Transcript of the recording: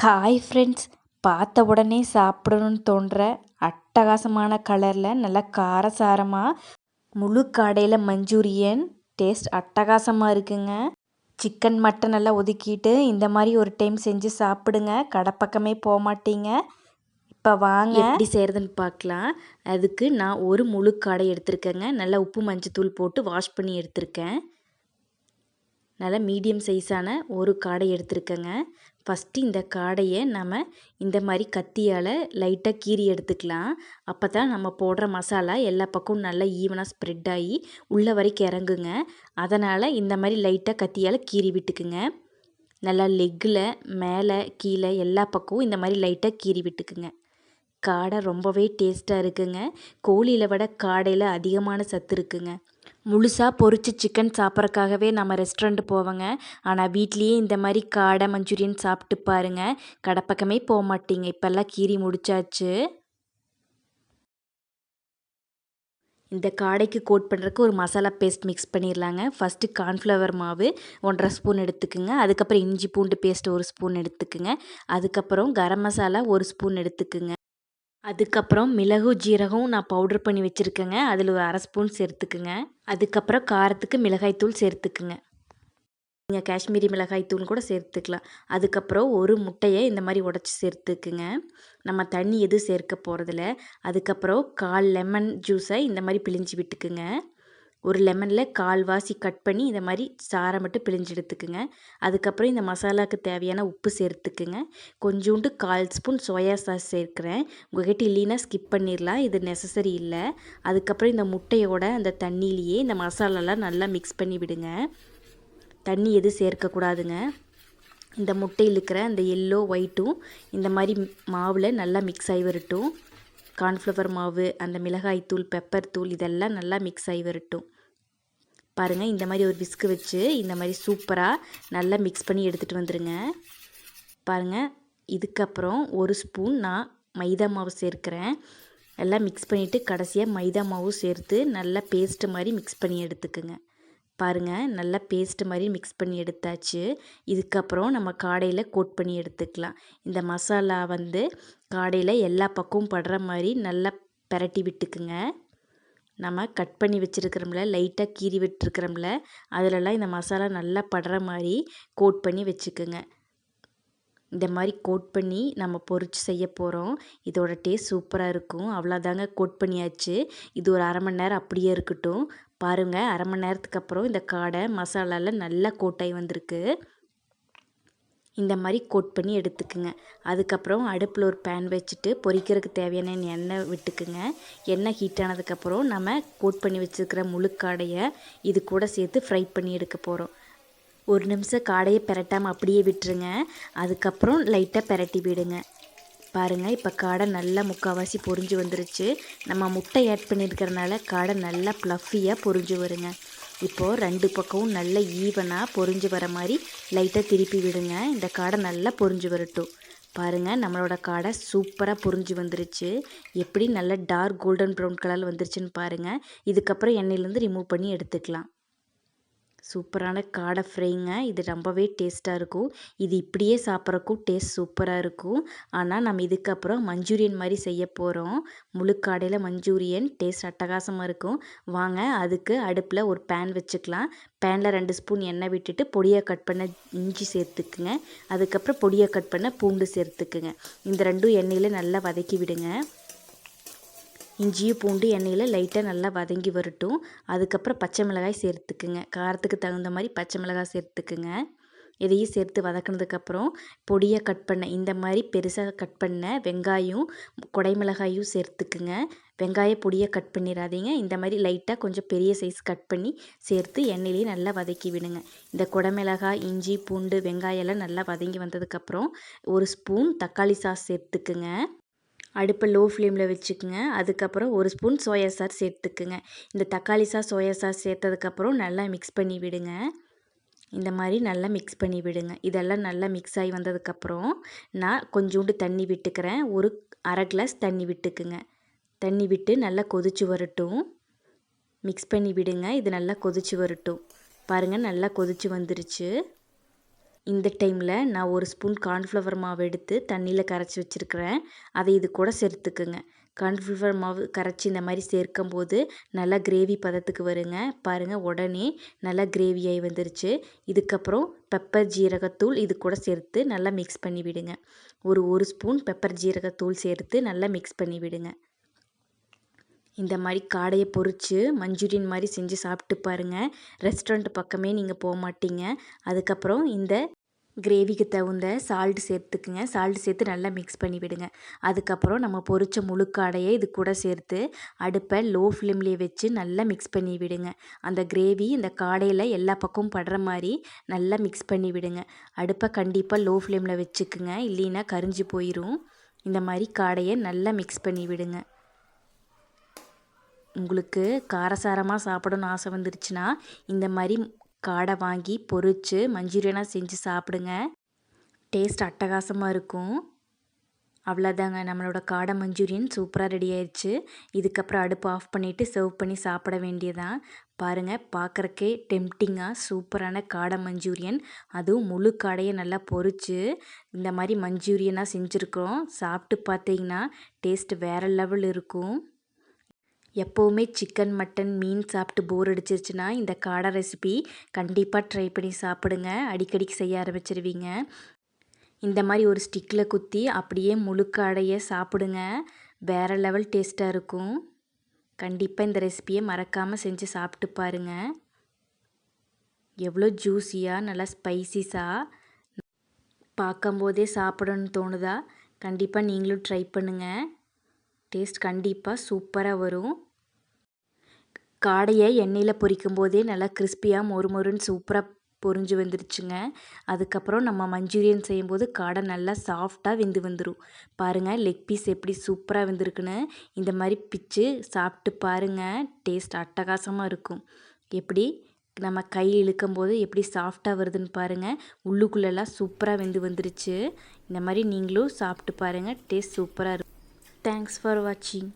Hi friends பார்த்த உடனே சாப்பிடணும்னு தோன்ற அட்டகாசமான கலரில் நல்லா காரசாரமாக முழு காடையில் மஞ்சூரியன். டேஸ்ட் அட்டகாசமாக இருக்குங்க. சிக்கன் மட்டன் எல்லாம் ஒதுக்கிட்டு இந்த மாதிரி ஒரு டைம் செஞ்சு சாப்பிடுங்க. கடை பக்கமே போக மாட்டீங்க. இப்போ வாங்க. எப்படி செய்கிறதுன்னு பார்க்கலாம். அதுக்கு நான் ஒரு முழு காடை எடுத்திருக்கேங்க. நல்லா உப்பு மஞ்சத்தூள் போட்டு வாஷ் பண்ணி எடுத்திருக்கேன். நல்லா மீடியம் சைஸான ஒரு காடை எடுத்துருக்கேங்க. ஃபஸ்ட்டு இந்த காடையை நம்ம இந்த மாதிரி கத்தியால் லைட்டாக கீறி எடுத்துக்கலாம். அப்போ தான் நம்ம போடுற மசாலா எல்லா பக்கமும் நல்லா ஈவனாக ஸ்ப்ரெட் ஆகி உள்ளே வரைக்கும் இறங்குங்க. அதனால் இந்த மாதிரி லைட்டாக கத்தியால் கீறி விட்டுக்குங்க. நல்லா லெக்கில் மேலே கீழே எல்லா பக்கமும் இந்த மாதிரி லைட்டாக கீறி விட்டுக்குங்க. காடை ரொம்பவே டேஸ்ட்டாக இருக்குங்க. கோழியில் விட காடையில் அதிகமான சத்து இருக்குங்க. முழுசாக பொரிச்சு சிக்கன் சாப்பிட்றக்காகவே நம்ம ரெஸ்டாரண்ட் போவோங்க. ஆனால் வீட்லேயே இந்த மாதிரி காடை மஞ்சூரியன் சாப்பிட்டு பாருங்க. கடைப்பக்கமே போக மாட்டீங்க. இப்போல்லாம் கீறி முடிச்சாச்சு. இந்த காடைக்கு கோட் பண்ணுறதுக்கு ஒரு மசாலா பேஸ்ட் மிக்ஸ் பண்ணிடலாங்க ஃபஸ்ட்டு கார்ன்ஃப்ளவர் மாவு ஒன்றரை ஸ்பூன் எடுத்துக்குங்க. அதுக்கப்புறம் இஞ்சி பூண்டு பேஸ்ட் ஒரு ஸ்பூன் எடுத்துக்குங்க. அதுக்கப்புறம் கரம் மசாலா ஒரு ஸ்பூன் எடுத்துக்குங்க. அதுக்கப்புறம் மிளகு ஜீரகம் நான் பவுட்ரு பண்ணி வச்சுருக்கேங்க. அதில் ஒரு அரை ஸ்பூன் சேர்த்துக்குங்க. அதுக்கப்புறம் காரத்துக்கு மிளகாய்த்தூள் சேர்த்துக்குங்க. நீங்கள் காஷ்மீரி மிளகாய்த்தூள் கூட சேர்த்துக்கலாம். அதுக்கப்புறம் ஒரு முட்டையை இந்த மாதிரி உடச்சி சேர்த்துக்குங்க. நம்ம தண்ணி எதுவும் சேர்க்க போகிறதில்ல அதுக்கப்புறம் கால் லெமன் ஜூஸை இந்த மாதிரி பிழிஞ்சு விட்டுக்குங்க. ஒரு லெமனில் கால்வாசி கட் பண்ணி இந்த மாதிரி சாரை மட்டும் பிழிஞ்சு எடுத்துக்குங்க. அதுக்கப்புறம் இந்த மசாலாவுக்கு தேவையான உப்பு சேர்த்துக்குங்க. கொஞ்சோண்டு கால் ஸ்பூன் சோயா சாஸ் சேர்க்குறேன். உங்கள்கிட்ட இல்லைன்னா ஸ்கிப் பண்ணிடலாம் இது நெசசரி இல்லை. அதுக்கப்புறம் இந்த முட்டையோட அந்த தண்ணியிலேயே இந்த மசாலாலாம் நல்லா மிக்ஸ் பண்ணி விடுங்க. தண்ணி எதுவும் சேர்க்கக்கூடாதுங்க. இந்த முட்டையில் இருக்கிற அந்த எல்லோ ஒயிட்டும் இந்த மாதிரி மாவில் நல்லா மிக்ஸ் ஆகி வரட்டும். கார்ன்ஃப்ளவர் மாவு அந்த மிளகாய் தூள் பெப்பர் தூள் இதெல்லாம் நல்லா மிக்ஸ் ஆகி வரட்டும். பாருங்கள் இந்த மாதிரி ஒரு விஸ்கு வச்சு இந்த மாதிரி சூப்பராக நல்லா மிக்ஸ் பண்ணி எடுத்துகிட்டு வந்துடுங்க பாருங்கள் இதுக்கப்புறம் ஒரு ஸ்பூன் நான் மைதா மாவு சேர்க்குறேன். எல்லாம் மிக்ஸ் பண்ணிவிட்டு கடைசியாக மைதா மாவு சேர்த்து நல்லா பேஸ்ட்டு மாதிரி மிக்ஸ் பண்ணி எடுத்துக்குங்க. பாருங்கள் நல்லா பேஸ்ட்டு மாதிரி மிக்ஸ் பண்ணி எடுத்தாச்சு. இதுக்கப்புறம் நம்ம காடையில் கோட் பண்ணி எடுத்துக்கலாம். இந்த மசாலா வந்து காடையில் எல்லா பக்கமும் படுற மாதிரி நல்லா பரட்டி விட்டுக்குங்க. நம்ம கட் பண்ணி வச்சுருக்கிறோம்ல லைட்டாக கீறி விட்டுருக்குறோம்ல அதிலலாம் இந்த மசாலா நல்லா படுற மாதிரி கோட் பண்ணி வச்சுக்குங்க. இந்த மாதிரி கோட் பண்ணி நம்ம பொறிச்சு செய்ய போகிறோம் இதோட டேஸ்ட் சூப்பராக இருக்கும். அவ்வளோதாங்க கோட் பண்ணியாச்சு. இது ஒரு அரை மணி நேரம் அப்படியே இருக்கட்டும். பாருங்கள் அரை மணி நேரத்துக்கு அப்புறம் இந்த காடை மசாலாவில் நல்லா கோட்டாகி வந்திருக்கு. இந்த மாதிரி கோட் பண்ணி எடுத்துக்குங்க. அதுக்கப்புறம் அடுப்பில் ஒரு பேன் வச்சுட்டு பொரிக்கிறதுக்கு தேவையான எண்ணெய் விட்டுக்குங்க. எண்ணெய் ஹீட் ஆனதுக்கப்புறம் நம்ம கோட் பண்ணி வச்சுருக்கிற முழு காடையை இது கூட சேர்த்து ஃப்ரை பண்ணி எடுக்க போகிறோம் ஒரு நிமிஷம் காடையை பெரட்டாமல் அப்படியே விட்டுருங்க. அதுக்கப்புறம் லைட்டாக பெரட்டி விடுங்க. பாருங்கள் இப்போ காடை நல்லா முக்கால்வாசி பொரிஞ்சு வந்துருச்சு. நம்ம முட்டை ஆட் பண்ணியிருக்கிறனால காடை நல்லா ப்ளஃபியாக பொரிஞ்சு வருங்க. இப்போது ரெண்டு பக்கமும் நல்ல ஈவனாக பொரிஞ்சு வர மாதிரி லைட்டாக திருப்பி விடுங்க. இந்த காடை நல்லா பொரிஞ்சு வரட்டும். பாருங்கள் நம்மளோட காடை சூப்பராக பொரிஞ்சு வந்துருச்சு. எப்படி நல்ல டார்க் கோல்டன் ப்ரௌன் கலரில் வந்துருச்சுன்னு பாருங்கள் இதுக்கப்புறம் எண்ணெயிலேருந்து ரிமூவ் பண்ணி எடுத்துக்கலாம். சூப்பரான காடை ஃப்ரைங்க. இது ரொம்பவே டேஸ்ட்டாக இருக்கும். இது இப்படியே சாப்பிட்றக்கும் டேஸ்ட் சூப்பராக இருக்கும். ஆனால் நம்ம இதுக்கப்புறம் மஞ்சூரியன் மாதிரி செய்ய போகிறோம் முழுக்காடையில் மஞ்சூரியன். டேஸ்ட் அட்டகாசமாக இருக்கும். வாங்க அதுக்கு அடுப்பில் ஒரு பேன் வச்சுக்கலாம். பேனில் ரெண்டு ஸ்பூன் எண்ணெய் விட்டுட்டு பொடியாக கட் பண்ண இஞ்சி சேர்த்துக்குங்க. அதுக்கப்புறம் பொடியாக கட் பண்ண பூண்டு சேர்த்துக்குங்க. இந்த ரெண்டும் எண்ணெயில் நல்லா வதக்கி விடுங்க. இஞ்சியும் பூண்டு எண்ணெயில் லைட்டாக நல்லா வதங்கி வரட்டும். அதுக்கப்புறம் பச்சை மிளகாய் சேர்த்துக்குங்க. காரத்துக்கு தகுந்த மாதிரி பச்சை மிளகாய் சேர்த்துக்குங்க. இதையும் சேர்த்து வதக்கினதுக்கப்புறம் பொடியை கட் பண்ண இந்த மாதிரி பெருசாக கட் பண்ண வெங்காயம் குடைமிளகாயும் சேர்த்துக்குங்க. வெங்காய பொடியை கட் பண்ணிடாதீங்க. இந்த மாதிரி லைட்டாக கொஞ்சம் பெரிய சைஸ் கட் பண்ணி சேர்த்து எண்ணெயிலேயே நல்லா வதக்கி விடுங்க. இந்த குடமிளகாய் இஞ்சி பூண்டு வெங்காயம்லாம் நல்லா வதங்கி வந்ததுக்கப்புறம் ஒரு ஸ்பூன் தக்காளி சாஸ் சேர்த்துக்குங்க. அடுப்பை லோ ஃப்ளேமில் வச்சுக்கோங்க. அதுக்கப்புறம் ஒரு ஸ்பூன் சோயா சாஸ் சேர்த்துக்குங்க. இந்த தக்காளி சாஸ் சோயா சாஸ் சேர்த்ததுக்கப்புறம் நல்லா மிக்ஸ் பண்ணி விடுங்க. இந்த மாதிரி நல்லா மிக்ஸ் பண்ணி விடுங்க. இதெல்லாம் நல்லா மிக்ஸ் ஆகி வந்ததுக்கப்புறம் நான் கொஞ்சோண்டு தண்ணி விட்டுக்கிறேன். ஒரு அரை கிளாஸ் தண்ணி விட்டுக்குங்க. தண்ணி விட்டு நல்லா கொதிச்சு வரட்டும். மிக்ஸ் பண்ணி விடுங்க. இது நல்லா கொதிச்சு வரட்டும். பாருங்கள் நல்லா கொதிச்சு வந்துருச்சு. இந்த டைமில் நான் ஒரு ஸ்பூன் கார்ன்ஃப்ளவர் மாவு எடுத்து தண்ணியில் கரைச்சி வச்சுருக்கிறேன். அதை இது கூட சேர்த்துக்குங்க. கார்ன்ஃப்ளவர் மாவு கரைச்சி இந்த மாதிரி சேர்க்கும் போது நல்லா கிரேவி பதத்துக்கு வருங்க. பாருங்கள் உடனே நல்லா கிரேவியாகி வந்துருச்சு. இதுக்கப்புறம் பெப்பர் ஜீரகத்தூள் இது கூட சேர்த்து நல்லா மிக்ஸ் பண்ணி விடுங்க. ஒரு ஒரு ஸ்பூன் பெப்பர் ஜீரகத்தூள் சேர்த்து நல்லா மிக்ஸ் பண்ணி விடுங்க. இந்த மாதிரி காடையை பொறிச்சு மஞ்சூரியன் மாதிரி செஞ்சு சாப்பிட்டு பாருங்கள் ரெஸ்டாரண்ட் பக்கமே நீங்கள் போக மாட்டீங்க. அதுக்கப்புறம் இந்த கிரேவிக்கு தகுந்த சால்ட் சேர்த்துக்குங்க. சால்ட் சேர்த்து நல்லா மிக்ஸ் பண்ணி விடுங்க. அதுக்கப்புறம் நம்ம பொரித்த முழுக்காடையை இது கூட சேர்த்து அடுப்பை லோ ஃப்ளேம்லேயே வச்சு நல்லா மிக்ஸ் பண்ணி விடுங்க. அந்த கிரேவி இந்த காடையில் எல்லா பக்கமும் படுற மாதிரி நல்லா மிக்ஸ் பண்ணி விடுங்க. அடுப்பை கண்டிப்பாக லோ ஃப்ளேமில் வச்சுக்குங்க. இல்லைன்னா கரிஞ்சு போயிடும் இந்த மாதிரி காடையை நல்லா மிக்ஸ் பண்ணி விடுங்க. உங்களுக்கு காரசாரமாக சாப்பிடணும்னு ஆசை வந்துருச்சுன்னா இந்த மாதிரி காடை வாங்கி பொரித்து மஞ்சூரியனாக செஞ்சு சாப்பிடுங்க. டேஸ்ட் அட்டகாசமாக இருக்கும். அவ்வளோதாங்க நம்மளோட காடை மஞ்சூரியன் சூப்பராக ரெடி ஆயிடுச்சு இதுக்கப்புறம் அடுப்பு ஆஃப் பண்ணிவிட்டு சர்வ் பண்ணி சாப்பிட வேண்டியதான் பாருங்கள் பார்க்குறக்கே டெம்டிங்காக சூப்பரான காடை மஞ்சூரியன். அதுவும் முழு காடையை நல்லா பொறிச்சு இந்த மாதிரி மஞ்சூரியனாக செஞ்சுருக்கோம். சாப்பிட்டு பார்த்தீங்கன்னா டேஸ்ட் வேறு லெவல் இருக்கும். எப்போவுமே சிக்கன் மட்டன் மீன் சாப்பிட்டு போர் அடிச்சிருச்சுன்னா இந்த காடை ரெசிபி கண்டிப்பாக ட்ரை பண்ணி சாப்பிடுங்க. அடிக்கடிக்கு செய்ய ஆரம்பிச்சிருவீங்க. இந்த மாதிரி ஒரு ஸ்டிக்கில் குத்தி அப்படியே முழு காடையை சாப்பிடுங்க. வேறு லெவல் டேஸ்ட்டாக இருக்கும். கண்டிப்பாக இந்த ரெசிபியை மறக்காமல் செஞ்சு சாப்பிட்டு பாருங்கள் எவ்வளோ ஜூஸியாக நல்லா ஸ்பைசிஸாக பார்க்கும்போதே சாப்பிடணும்னு தோணுதா? கண்டிப்பாக நீங்களும் ட்ரை பண்ணுங்கள் டேஸ்ட் கண்டிப்பாக சூப்பராக வரும். காடையை எண்ணெயில் பொரிக்கும் போதே நல்லா கிறிஸ்பியாக மொறு மொறுன்னு சூப்பராக பொரிஞ்சு வந்துருச்சுங்க. அதுக்கப்புறம் நம்ம மஞ்சூரியன் செய்யும்போது காடை நல்லா சாஃப்டாக வெந்து வந்துடும் பாருங்கள் லெக் பீஸ் எப்படி சூப்பராக வெந்திருக்குன்னு. இந்த மாதிரி பிச்சு சாப்பிட்டு பாருங்கள் டேஸ்ட் அட்டகாசமாக இருக்கும். எப்படி? நம்ம கை இழுக்கும் போது எப்படி சாஃப்டாக வருதுன்னு பாருங்கள் உள்ளுக்குள்ளெல்லாம் சூப்பராக வெந்து வந்துருச்சு. இந்த மாதிரி நீங்களும் சாப்பிட்டு பாருங்கள் டேஸ்ட் சூப்பராக இருக்கும். தேங்க்ஸ் ஃபார் வாட்சிங்